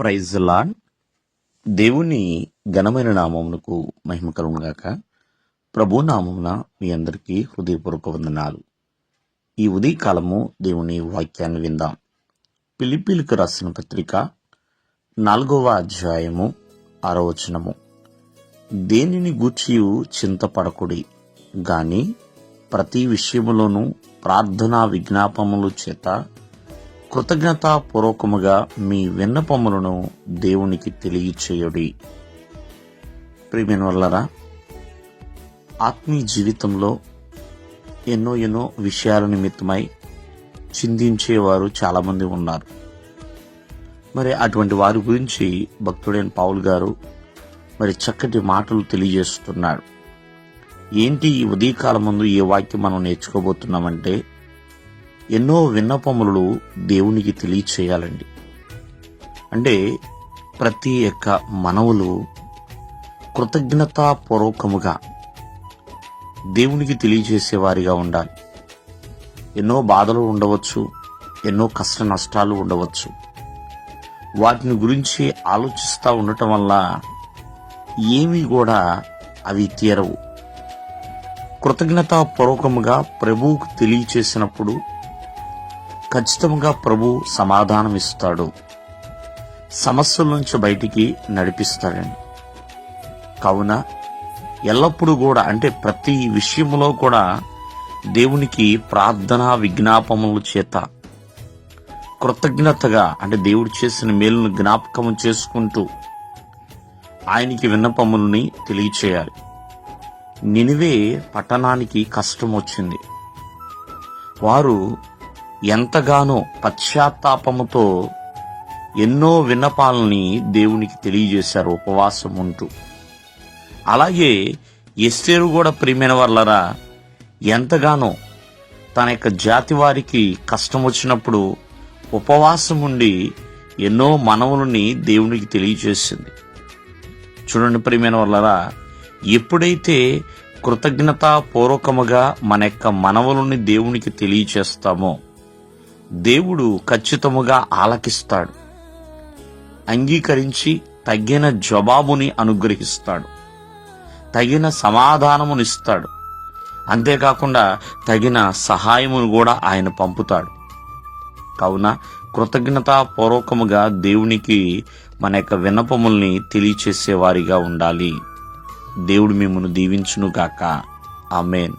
Praise lawn దేవుని ఘనమైన నామమునకు మహిమ కలుగుగాక ప్రభు నామమున మీ అందరికీ హృదయపూర్వక వందనాలు. ఈ ఉదయకాలము దేవుని వాక్యాన్ని విందాం. పిలిపిలకు రాసిన పత్రిక నాలుగవ అధ్యాయము ఆరవచనము దేనిని గూర్చియు చింతపడకుడి? గాని ప్రతి విషయములోనూ ప్రార్థనా విజ్ఞాపములు చేత కృతజ్ఞతాపూర్వకముగా మీ విన్నపములను దేవునికి తెలియచేయుడి. ప్రేమిన వల్లరా ఆత్మీయ జీవితంలో ఎన్నో ఎన్నో విషయాల నిమిత్తమై చిందించేవారు చాలామంది ఉన్నారు. మరి అటువంటి వారి గురించి భక్తుడైన పావుల్ గారు మరి చక్కటి మాటలు తెలియజేస్తున్నాడు. ఏంటి ఈ ఉదయకాలం ముందు ఏ వాక్యం మనం నేర్చుకోబోతున్నామంటే ఎన్నో విన్నపములు దేవునికి తెలియచేయాలండి. అంటే ప్రతి యొక్క మనవులు కృతజ్ఞతాపూర్వకముగా దేవునికి తెలియజేసేవారిగా ఉండాలి. ఎన్నో బాధలు ఉండవచ్చు ఎన్నో కష్ట నష్టాలు ఉండవచ్చు. వాటిని గురించి ఆలోచిస్తూ ఉండటం వల్ల ఏమీ కూడా అవి తీరవు. కృతజ్ఞతాపూర్వకముగా ప్రభువుకు తెలియచేసినప్పుడు ఖచ్చితంగా ప్రభు సమాధానం ఇస్తాడు సమస్యల నుంచి బయటికి నడిపిస్తాడండి. కావున ఎల్లప్పుడూ కూడా అంటే ప్రతి విషయంలో కూడా దేవునికి ప్రార్థన విజ్ఞాపముల చేత కృతజ్ఞతగా అంటే దేవుడు చేసిన మేలును జ్ఞాపకం చేసుకుంటూ ఆయనకి విన్నపములని తెలియచేయాలి. నినివే పట్టణానికి కష్టం వచ్చింది వారు ఎంతగానో పశ్చాత్తాపముతో ఎన్నో విన్నపాలని దేవునికి తెలియజేశారు ఉపవాసం ఉంటూ. అలాగే ఎస్టేరు కూడా ప్రియమైన వాళ్ళరా ఎంతగానో తన యొక్క జాతి వారికి కష్టం వచ్చినప్పుడు ఉపవాసం ఉండి ఎన్నో మనవులని దేవునికి తెలియజేసింది. చూడండి ప్రియమైన వాళ్ళరా ఎప్పుడైతే కృతజ్ఞతాపూర్వకముగా మన యొక్క మనవులని దేవునికి తెలియచేస్తామో దేవుడు ఖచ్చితముగా ఆలకిస్తాడు. అంగీకరించి తగిన జవాబుని అనుగ్రహిస్తాడు. తగిన సమాధానమునిస్తాడు అంతేకాకుండా తగిన సహాయమును కూడా ఆయన పంపుతాడు. కావున కృతజ్ఞతాపూర్వకముగా దేవునికి మన యొక్క విన్నపముల్ని తెలియచేసేవారిగా ఉండాలి. దేవుడు మిమ్మల్ని దీవించునుగాక. ఆమెన్.